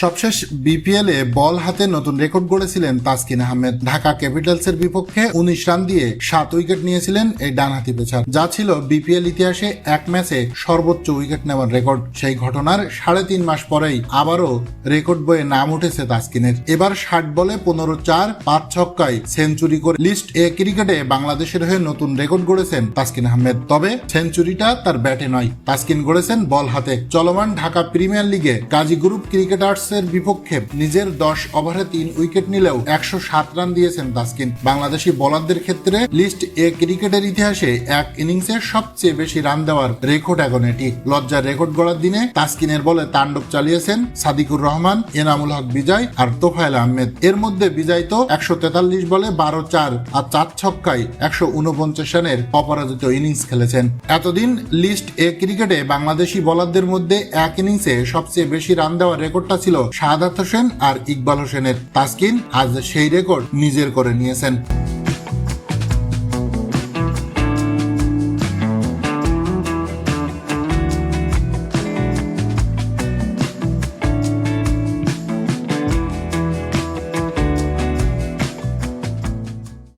সবশেষ বিপিএল এ বল হাতে নতুন রেকর্ড গড়েছিলেন তাসকিন আহমেদ। ঢাকা ক্যাপিটালসের বিপক্ষে উনিশ রান দিয়ে সাত উইকেট নিয়েছিলেন এই ডানহাতি পেসার। যা ছিল বিপিএল ইতিহাসে এক ম্যাচে সর্বোচ্চ উইকেট নেওয়ার রেকর্ড। সেই ঘটনার সাড়ে তিন মাস পরেই আবারও রেকর্ড বইয়ে নাম উঠেছে তাসকিনের। এবার ষাট বলে পনেরো চার, পাঁচ ছক্কায় সেঞ্চুরি করে লিস্ট এ ক্রিকেটে বাংলাদেশের হয়ে নতুন রেকর্ড গড়েছেন তাসকিন আহমেদ। তবে সেঞ্চুরিটা তার ব্যাটে নয়। তাসকিন গড়েছেন বল হাতে। চলমান ঢাকা প্রিমিয়ার লিগে গাজী গ্রুপ ক্রিকেটার্স এর বিপক্ষে নিজের দশ ওভারে তিন উইকেট নিলেও একশো সাত রান দিয়েছেন তাসকিন। বাংলাদেশি বোলারদের ক্ষেত্রে লিস্ট এ ক্রিকেটের ইতিহাসে এক ইনিংসে সবচেয়ে বেশি রান দেওয়ার রেকর্ড এখন এটি। লজ্জার রেকর্ড গড়ার দিনে তাসকিনের বলে তাণ্ডব চালিয়েছেন সাদিকুর রহমান, এনামুল হক বিজয় আর তোফায়েল আহমেদ। এর মধ্যে বিজয় তো একশো তেতাল্লিশ বলে বারো চার আর চার ছক্কায় একশো উনপঞ্চাশ রানের অপরাজিত ইনিংস খেলেছেন। এতদিন লিস্ট এ ক্রিকেটে বাংলাদেশি বোলারদের মধ্যে এক ইনিংসে সবচেয়ে বেশি রান দেওয়ার রেকর্ডটা ছিল শাহাদাত হোসেন আর ইকবাল হোসেনের তাসকিন আজ সেই রেকর্ড নিজের করে নিয়েছেন।